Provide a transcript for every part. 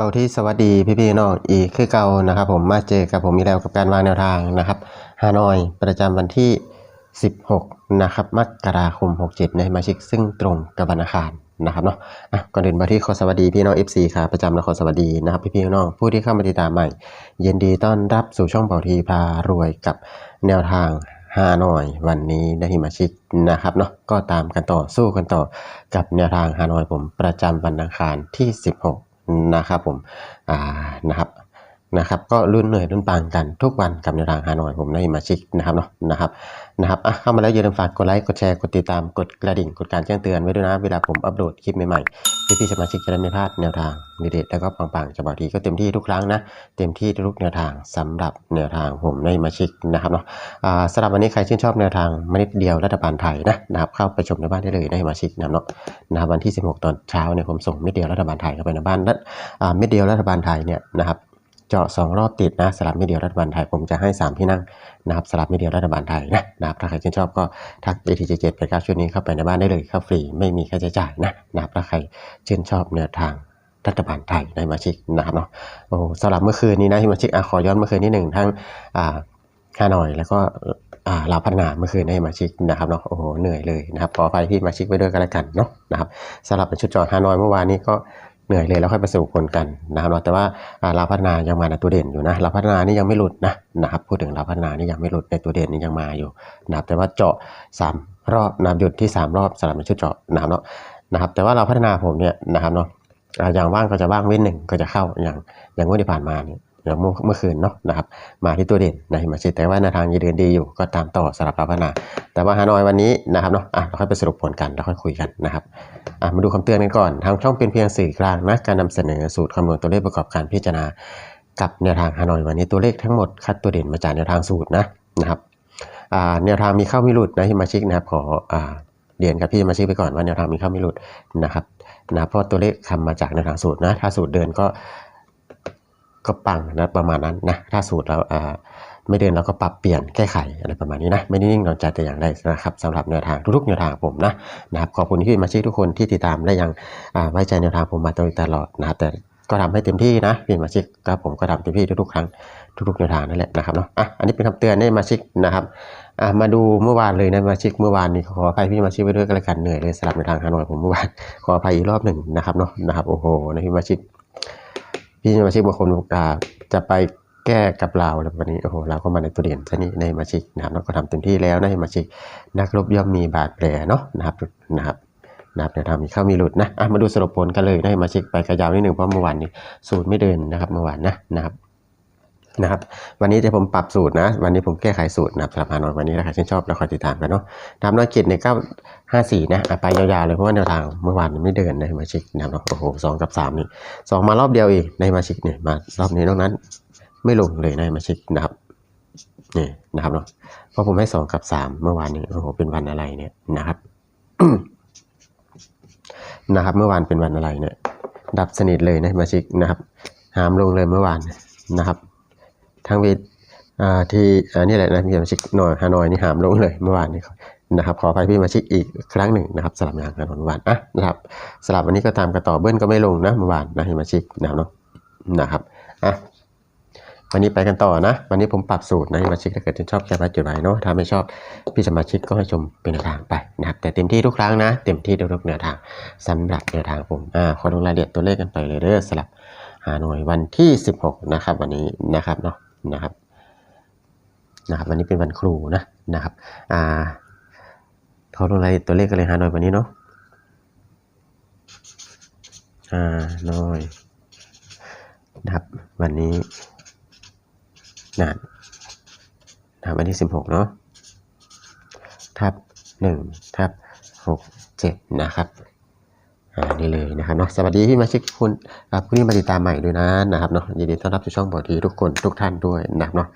เบาที่สวัสดีพี่ๆน้องอีกคือเก่านะครับ ผมมาเจอกับผมอีกแล้วกับการวางแนวทางนะครับฮานอยประจำวันที่ 16 นะครับมกราคม 67 ในมาชิกซึ่งตรงกับวันอังคารนะครับเนาะอะก่อนอื่นมาที่ขอสวัสดีพี่น้อง FC ค่ะประจำและขอสวัสดีนะครับพี่ๆน้องผู้ที่เข้ามาติดตามใหม่ยินดีต้อนรับสู่ช่องเบาทีพารวยกับแนวทางฮานอยวันนี้ได้ฮิมาชิกนะครับเนาะก็ตามกันต่อสู้กันต่อกับแนวทางฮานอยผมประจำวันอังคารที่ 16 นะครับผมอ่านะครับ นะครับก็รุ่นเหนื่อยรุ่นปางกันทุกวันกับแนวทางฮานอยผมในมาชิกนะครับเนาะนะครับนะครับอะเข้ามาแล้วอย่าลืมฝากกดไลค์กดแชร์กดติดตามกดกระดิ่งกดการแจ้งเตือนไว้ด้วยนะเวลาผมอัปโหลดคลิปใหม่ๆพี่พี่สมาชิกจะได้ไม่พลาดแนวทางเด็ดๆแล้วก็ปังๆจะบอกทีก็เต็มที่ทุกครั้งนะเต็มที่ทุกแนวทางสำหรับแนวทางผมในมาชิกนะครับเนาะอ่าสำหรับวันนี้ใครชื่นชอบแนวทางมนิดเดียวรัฐบาลไทยนะนะครับเข้าไปชมในบ้านได้เลยในมาชิกนะครับเนาะนะครับวันที่ 16 ตอนเช้าเนี่ยผมส่งเม็ดเดียวรัฐบาลไทยเข้าไปในบ้านและอ่าเม็ดเดียวรัฐบาลไทยเนี่ยนะครับ เจาะ 2 รอบติดนะสลับเม็ดเดียวรัฐบาลไทยผมจะให้ 3 ที่นั่งนะครับสลับเม็ดเดียวรัฐบาลไทยนะนะครับถ้าใครชื่นชอบก็ทัก ATJ7 ไปครับชุดนี้เข้าไปในบ้านได้เลยเข้าฟรีไม่มีค่าใช้จ่ายนะนะครับถ้าใครชื่นชอบแนวทางรัฐบาลไทยในมาชิกนะครับเนาะโอ้สำหรับเมื่อคืนนี้นะที่มาชิกอะขอย้อนเมื่อคืนนิดหนึ่งทั้งอ่าฮานอยแล้วก็ลาวพัฒนาเมื่อคืนให้มาชิกนะครับเนาะโอ้โหเหนื่อยเลยนะครับขออภัยพี่มาชิกไว้ด้วยกันแล้วกันเนาะนะครับสำหรับเป็นชุดจอฮานอยเมื่อวานนี้ก็ เหนื่อยเลยแล้วค่อยไปสรุปผลกันนะครับเนาะแต่ว่าเราพัฒนายังมาในตัวเด่นอยู่นะเราพัฒนานี่ยังไม่หลุดนะนะครับพูดถึงเราพัฒนานี่ยังไม่หลุดในตัวเด่นนี่ยังมาอยู่นะครับแต่ว่าเจาะสามรอบนะครับหยุดที่สามรอบสำหรับเป็นชุดเจาะนะครับเนาะนะครับแต่ว่าเราพัฒนาผมเนี่ยนะครับเนาะอย่างว่างก็จะว่างเว้นหนึ่งก็จะเข้าอย่างอย่างงวดที่ผ่านมานี่ ยอย่างเมื่อเมื่อคืนเนาะนะครับมาที่ตัวเด่นในมาชิแต่ว่าในวทางยีเดือนดีอยู่ก็ตามต่อสำหรับเราพนา แต่ว่าฮานอยวันนี้นะครับเนาะอะเราค่อยไปสรุปผลกันแล้วค่อยคุยกันนะครับอะมาดูคำเตือนกันก่อนทางช่องเป็นเพียงสื่อกลางนะการนำเสนอสูตรคำนวณตัวเลขประกอบการพิจารณากับแนวทางฮานอยวันนี้ตัวเลขทั้งหมดคัดตัวเด่นมาจากแนวทางสูตรนะนะครับอ่าแนวทางมีเข้ามีหลุดนะที่มาชิกนะครับขออ่าเรียนกับพี่มาชิกไปก่อนว่าแนวทางมีเข้ามีหลุดนะครับนะเพราะตัวเลขทำมาจากในวทางสูตรนะถ้าสูตรเดินก็ ก็ปังนะประมาณนั้นนะถ้าสูตรเราไม่เดินเราก็ปรับเปลี่ยนแก้ไขอะไรประมาณนี้นะไม่ได้นิ่งนอนใจแต่อย่างใดนะครับสำหรับแนวทางทุกๆแนวทางผมนะนะครับขอบคุณที่มาชี้ทุกคนที่ติดตามและยังไว้ใจแนวทางผมมาโดยตลอดนะครับแต่ก็ทำให้เต็มที่นะพี่มาชิกก็ผมก็ทำเต็มที่ทุกๆครั้งทุกๆแนวทางนั่นแหละนะครับเนาะอะอันนี้เป็นคำเตือนให้มาชิกนะครับอะมาดูเมื่อวานเลยนะมาชิกเมื่อวานนี้ขออภัยพี่มาชิกไปด้วยกันละกันเหนื่อยเลยสลับในทางฮานอยผมเมื่อวานขออภัยอีกรอบหนึ่งนะครับเนาะนะครับโอ้โหนะพี่มาชิก พี่มาชิกบางคนอ่าจะไปแก้กับเราแล้ววันนี้โอ้โหเราก็มาในตัวเด่นชนี่ในมาชิกนะครับเราก็ทำเต็มที่แล้วนะมาชิกนักรบย่อมมีบาดแผลเนาะนะครับนะครับนะครับเดี๋ยวทำมีเข้ามีหลุดนะะมาดูสรุปผลกันเลยนะมาชิกไปกระยาวนิดหนึ่งเพราะเมื่อวานนี้สูตรไม่เดินนะครับเมื่อวานนะนะครับ นะครับ วันนี้จะผมปรับสูตรนะ วันนี้ผมแก้ไขสูตรนะครับสำหรับฮานอยวันนี้ถ้าใครชื่นชอบแล้วคอยติดตามกันเนาะตามน้อยกิจในเก้าห้าสี่นะไปยาวๆเลยเพราะว่าแนวทางเมื่อวานไม่เดินนะมาชิกนะครับโอ้โหสองกับสามนี่สองมารอบเดียวเองในมาชิกเนี่ยมารอบนี้นอกนั้น ไม่ลงเลยในมาชิกนะครับนี่นะครับเนาะเพราะผมให้สองกับสามเมื่อวานนี้โอ้โหเป็นวันอะไรเนี่ยนะครับนะครับ เมื่อวานเป็นวันอะไรเนี่ย ดับสนิทเลยนะมาชิกนะครับ หามลงเลยเมื่อวานนะครับ ทั้งเวทที่อ่านี่แหละนะพี่มาชิกหน่อยฮานอยนี่หามลงเลยเมื่อวานนี้นะครับขอไปพี่มาชิกอีกครั้งหนึ่งนะครับสลับอย่างกันเมื่อวานอะนะครับสลับวันนี้ก็ตามกันต่อเบิ้ลก็ไม่ลงนะเมื่อวานนะพี่มาชิกนะครับเนาะนะครับอะวันนี้ไปกันต่อนะ วันนี้ผมปรับสูตรนะพี่มาชิกถ้าเกิดท่นชอบแค่ไว้จุดไว้เนาะถ้าไม่ชอบพี่สมาชิกก็ให้ชมเป็นแนวทางไปนะครับแต่เต็มที่ทุกครั้งนะ เต็มที่ทุกๆแนวทางสำหรับแนวทางผมอ่าขอลงรายละเอียดตัวเลขกันไปเลยเด้อสลับหาหน่วยวันที่ 16 นะครับ วันนี้นะครับเนาะ นะครับนะครับวันนี้เป็นวันครูนะนะครับอ่าเขาลงรายละเอียดตัวเลขกันเลยหาหน่วยวันนี้เนาะหาหน่วยนะครับวันนี้นานนะครับวันที่16เนาะทับ1ทับ6 7นะครับ อ่านี่เลยนะครับเนาะสวัสดีพี่มาชิกคุณอ่าผู้ที่มาติดตามใหม่ด้วยนะนะครับเนาะยินดีต้อนรับสู่ช่องบอดีทุกคนทุกท่านด้วยนะครับเนาะ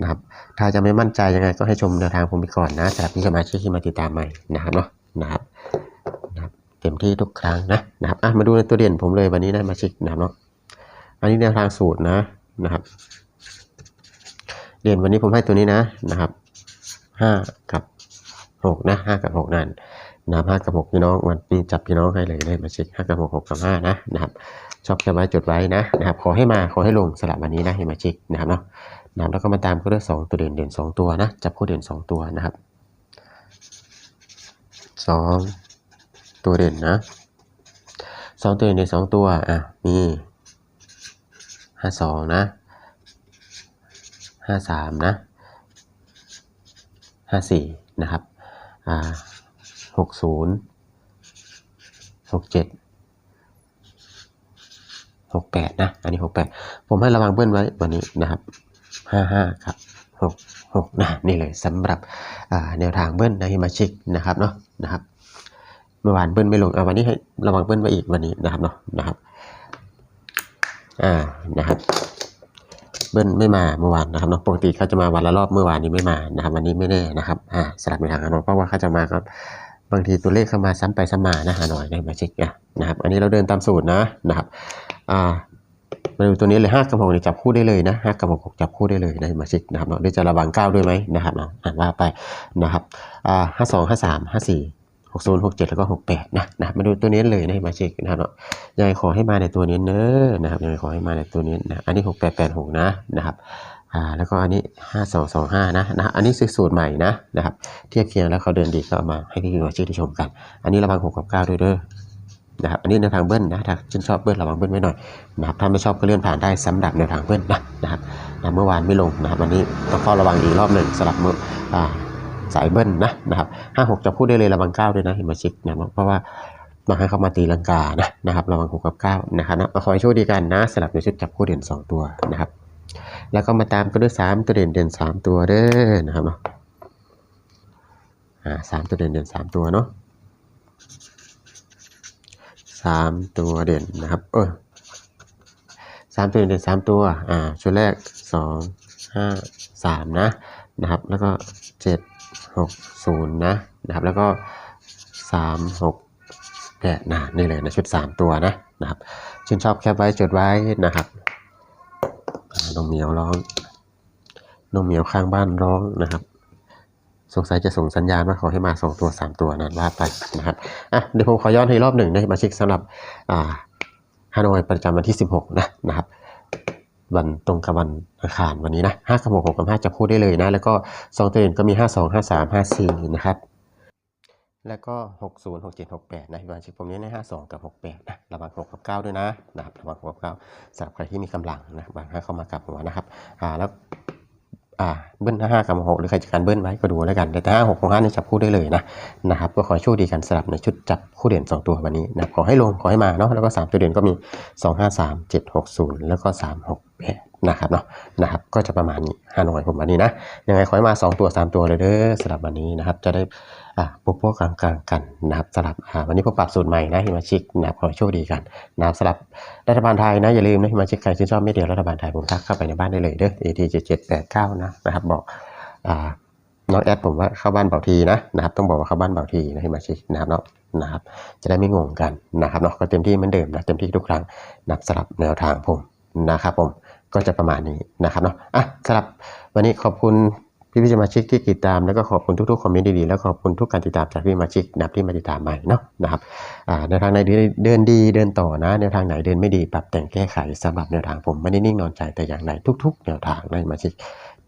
นะครับถ้าจะไม่มั่นใจยังไงก็ให้ชมแนวทางผมไปก่อนนะสำหรับพี่สมาชิกที่มาติดตามใหม่นะครับเนาะนะครับนะครับเต็มที่ทุกครั้งนะนะครับอะมาดูในตัวเด่นผมเลยวันนี้นะมาชิกนะครับเนาะอันนี้แนวทางสูตรนะนะครับ เด่นวันนี้ผมให้ตัวนี้นะนะครับห้ากับหกนะห้ากับหกนั่น นะครับห้ากับหกพี่น้องวันนี้จับพี่น้องให้เลยได้มาเช็คห้ากับหกหกกับห้านะนะครับชอบแคปไว้จดไว้นะนะครับขอให้มาขอให้ลงสลับวันนี้นะให้มาเช็คนะครับเนาะนะครับแล้วก็มาตามก็เลือกสองตัวเด่นเด่นสองตัวนะจับคู่เด่นสองตัวนะครับสองตัวเด่นนะสองตัวเด่นเด่นสองตัวอะมีห้าสองนะห้าสามนะห้าสี่นะครับอ่า หกศูนย์หกเจ็ดหกแปดนะ อันนี้หกแปดผมให้ระวังเบิ้ลไว้วันนี้นะครับห้าห้าครับหกหกนะนี่เลยสำหรับแนวทางเบิ้ลนะฮิมาชิกนะครับเนาะนะครับเมื่อวานเบิ้ลไม่ลงเอาวันนี้ให้ระวังเบิ้ลไว้อีกวันนี้นะครับเนาะนะครับอ่านะครับเบิ้ลไม่มาเมื่อวานนะครับเนาะปกติเขาจะมาวันละรอบเมื่อวานนี้ไม่มานะครับ วันนี้ไม่แน่นะครับอ่าสลับในทางกันเพราะว่าเขาจะมาครับ บางทีตัวเลขเข้ามาซ้ำไปซ้ำมานะหาหน่อยในมาเช็คนะครับ อันนี้เราเดินตามสูตรนะนะครับอ่ามาดูตัวนี้เลยห้ากับหกจับคู่ได้เลยนะห้ากับหกหกจับคู่ได้เลยนะมาเช็คนะครับเนาะดี๋ยจะระวังเก้าด้วยไหมนะครับเนาะอ่านว่าไปนะครับอ่าห้าสองห้าสามห้าสี่หกศูนย์หกเจ็ดแล้วก็หกแปดนะนะมาดูตัวนี้เลยนะมาเช็คนะครับเนาะยังไงขอให้มาในตัวนี้เนอะนะครับยังไงขอให้มาในตัวนี้นะอันนี้หกแปดแปดหกนะนะครับ อ่าแล้วก็อันนี้ห้าสองสองห้านะนะ อันนี้คือสูตรใหม่นะนะครับ เทียบเคียงแล้วเขาเดินดีก็เอามาให้พี่ๆมาชื่อที่ชมกัน อันนี้ระวังหกกับเก้าด้วยเด้อนะครับ อันนี้แนวทางเบิ้ลนะ ถ้าชื่นชอบเบิ้ลระวังเบิ้ลไว้หน่อยนะครับ ถ้าไม่ชอบก็เลื่อนผ่านได้สำหรับแนวทางเบิ้ลนะนะครับนะเมื่อวานไม่ลงนะครับวันนี้ต้องเฝ้าระวังอีกรอบหนึ่งสำหรับมืออ่าสายเบิ้ลนะนะครับห้าหกจะพูดได้เลยระวังเก้าด้วยนะเห็นมาชิกนะเพราะว่ามาให้เขามาตีลังกานะนะครับระวังหกกับเก้านะครับนะขอให้โชคดีกันนะสำหรับในชุดจับคู่เด่นสองตัวนะครับ แล้วก็มาตามกันด้วยสามตัวเด่นเด่นสามตัวเด้อนะครับเนาะอ่าสามตัวเด่นเด่นสามตัวเนาะสามตัวเด่นนะครับเออสามตัวเด่นเด่นสามตัวอ่าชุดแรกสองห้าสามนะนะครับ แล้วก็เจ็ดหกศูนย์นะนะครับ แล้วก็สามหกแปดนะนี่เลยนะชุดสามตัวนะนะครับชื่นชอบแคปไว้จดไว้นะครับ อ่านมเหมียวร้องนมเหมียวข้างบ้านร้องนะครับ สงสัยจะส่งสัญญาณว่าขอให้มาสองตัวสามตัวนั้นว่าไปนะครับอะเดี๋ยวผมขอย้อนให้รอบหนึ่งนะมาเช็คสำหรับอ่าฮานอยประจำวันที่ 16 นะนะครับวันตรงกับวันอังคารวันนี้นะห้ากับหกหกกับห้าจะพูดได้เลยนะ แล้วก็สองตัวอื่นก็มีห้าสองห้าสามห้าสี่นะครับ แล้วก็หกศูนย์หกเจ็ดหกแปดนะพี่บานชิคผมเน้นในห้าสองกับหกแปดนะระวังหกกับเก้าด้วยนะนะครับระวังหกกับเก้าสำหรับใครที่มีกำลังนะบางให้เข้ามากลับหัวนะครับอ่าแล้วอ่าเบิ้ลห้ากับหกหรือใครจะการเบิ้ลไว้ก็ดูแล้วกัน แต่ห้าหกของห้านี่จับคู่ได้เลยนะนะครับก็ขอโชคดีกันสลับในชุดจับคู่เด่นสองตัววันนี้นะขอให้ลงขอให้มาเนาะแล้วก็สามตัวเด่นก็มีสองห้าสามเจ็ดหกศูนย์แล้วก็สามหกแปด นะครับเนาะนะครับก็จะประมาณนี้ห้าหน่วยผมวันนี้นะยังไงขอให้มาสองตัวสามตัวเลยเด้อสลับวันนี้นะครับ จะได้อ่าปุ๊บปุ๊บกลางกลางๆกันนะครับสลับอ่าวันนี้ผมปรับสูตรใหม่นะฮิมาชิกนะครับขอโชคดีกันนะครับสลับรัฐบาลไทยนะอย่าลืมนะฮิมาช็คใครชื่นชอบไม่เดียวรัฐบาลไทยผมทักเข้าไปในบ้านได้เลยเด้อ AT 7 7 8 9นะนะครับบอกอ่าน้องแอดผมว่าเข้าบ้านเบาทีนะนะครับต้องบอกว่าเข้าบ้านเบาทีนะให้มาช็คนะครับเนาะนะครับจะได้ไม่งงกันนะครับเนาะก็เต็มที่เหมือนเดิมนะเต็มที่ทุกครั้งนับสลับแนวทางผมนะครับผม ก็จะประมาณนี้นะครับเนาะอะสลับวันนี้ขอบคุณพี่พี่สมาชิกที่ติดตามแล้วก็ขอบคุณทุกๆคอมเมนต์ดีๆแล้วขอบคุณทุกการติดตามจากพี่สมาชิกนะที่มาติดตามใหม่เนาะนะครับอ่าแนทางไหนเดินดีเดินต่อนะแนทางไหนเดินไม่ดีปรับแต่งแก้ไขสำหรับแนวทางผมไม่ได้นิ่งนอนใจแต่อย่างใดทุก ๆ แนวทางได้มาชิก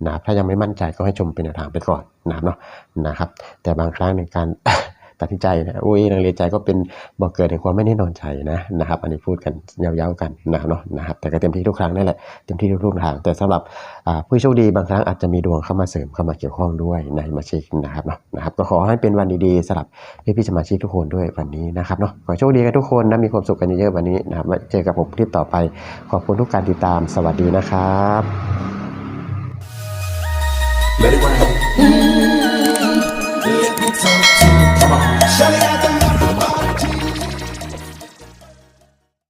นะถ้ายังไม่มั่นใจก็ให้ชมเป็นแนวทางไปก่อนนะครับเนาะนะครับ แต่บางครั้งในการ ตัดสินใจนะอุ้ยลังเลใจก็เป็นบอกเกิดในความไม่แน่นอนใจนะนะครับ อันนี้พูดกันยาวๆกันนะครับเนาะนะครับ แต่ก็เต็มที่ทุกครั้งนั่นแหละเต็มที่ทุกทาง แต่สำหรับอ่าผู้โชคดีบางครั้งอาจจะมีดวงเข้ามาเสริมเข้ามาเกี่ยวข้องด้วยในมาชิกนะครับเนาะนะครับ ก็ขอให้เป็นวันดีๆสำหรับพี่พี่สมาชิกทุกคนด้วยวันนี้นะครับเนาะขอโชคดีกันทุกคนนะมีความสุขกันเยอะๆวันนี้นะครับเจอกับผมคลิปต่อไป ขอบคุณทุกการติดตามสวัสดีนะครับ Let it ride.